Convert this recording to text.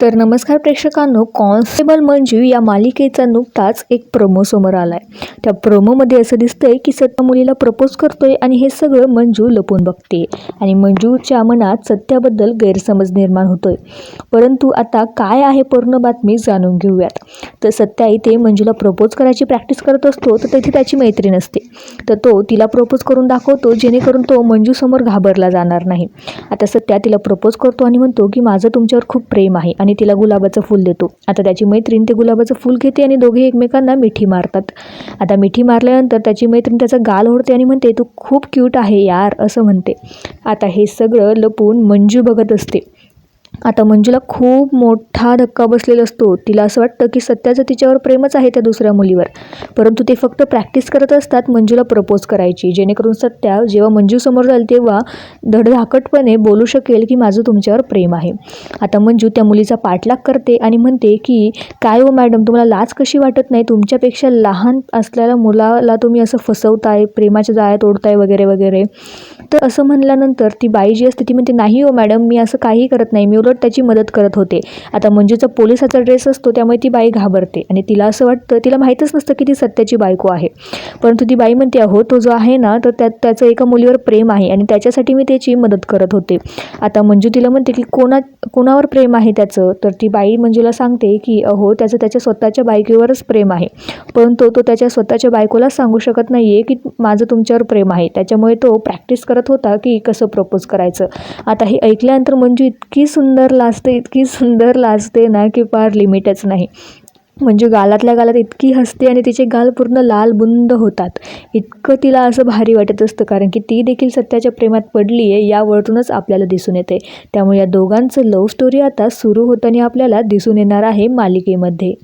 तर नमस्कार प्रेक्षकांनो कॉन्स्टेबल मंजू या मालिकेचा नुकताच एक प्रोमो समोर आलाय. त्या प्रोमोमध्ये असं दिसतंय की सत्या मुलीला प्रपोज करतोय आणि हे सगळं मंजू लपून बघते आणि मंजूच्या मनात सत्याबद्दल गैरसमज निर्माण होतोय. परंतु आता काय आहे पूर्ण बातमी जाणून घेऊयात. तर सत्या इथे मंजूला प्रपोज करायची प्रॅक्टिस करत असतो तर तिथे त्याची मैत्रीण असते. तर तो तिला प्रपोज करून दाखवतो जेणेकरून तो मंजूसमोर घाबरला जाणार नाही. आता सत्या तिला प्रपोज करतो आणि म्हणतो की माझं तुमच्यावर खूप प्रेम आहे आणि आणि तिला गुलाबाचं फूल देतो. आता त्याची मैत्रीण ते गुलाबाचं फूल घेते आणि दोघे एकमेकांना मिठी मारतात. आता मिठी मारल्यानंतर त्याची मैत्रीण त्याचा गाल ओढते आणि म्हणते तू खूप क्यूट आहे यार असं म्हणते. आता हे सगळं लपून मंजू बघत असते. आता मंजूला खूप मोठा धक्का बसलेला असतो. तिला असं वाटतं की सत्याचं तिच्यावर प्रेमच आहे त्या दुसऱ्या मुलीवर. परंतु ते फक्त प्रॅक्टिस करत असतात मंजूला प्रपोज करायची. जेणेकरून सत्या जेव्हा मंजूसमोर जाईल तेव्हा धडधाकटपणे बोलू शकेल की माझं तुमच्यावर प्रेम आहे. आता मंजू त्या मुलीचा पाठलाग करते आणि म्हणते की काय हो मॅडम तुम्हाला लाज कशी वाटत नाही? तुमच्यापेक्षा लहान असलेल्या मुलाला तुम्ही असं फसवताय प्रेमाच्या जाळ्यात ओढताय वगैरे वगैरे. तर असं म्हणल्यानंतर ती बाई जी असते ती म्हणते नाही हो मॅडम मी असं काहीही करत नाही. मी उलट त्याची मदत करत होते. आता मंजूचा पोलिसाचा ड्रेस असतो त्यामुळे ती बाई घाबरते. आणि तिला असं वाटतं तिला माहीतच नसतं की ती सत्याची बायको आहे. परंतु ती बाई म्हणते अहो तो जो आहे ना तर त्यात त्याचं एका मुलीवर प्रेम आहे आणि त्याच्यासाठी मी त्याची मदत करत होते. आता मंजू तिला म्हणते की कोणा कोणावर प्रेम आहे त्याचं? तर ती बाई मंजूला सांगते की अहो त्याचं त्याच्या स्वतःच्या बायकोवरच प्रेम आहे. परंतु तो त्याच्या स्वतःच्या बायकोलाच सांगू शकत नाही आहे की माझं तुमच्यावर प्रेम आहे. त्याच्यामुळे तो प्रॅक्टिस करत होता की कसं प्रपोज करायचं. आता हे ऐकल्यानंतर मंजू इतकी सुंदर लाजते इतकी सुंदर लाजते ना की फार लिमिटच नाही. म्हणजे गालातल्या गालात इतकी हसते आणि तिचे गाल पूर्ण लाल बुंद होतात. इतकं तिला असं भारी वाटत असतं कारण की ती देखील सत्याच्या प्रेमात पडली आहे यावरतूनच आपल्याला दिसून येते. त्यामुळे या दोघांचं लव्ह स्टोरी आता सुरू होताना आपल्याला दिसून येणार आहे मालिकेमध्ये.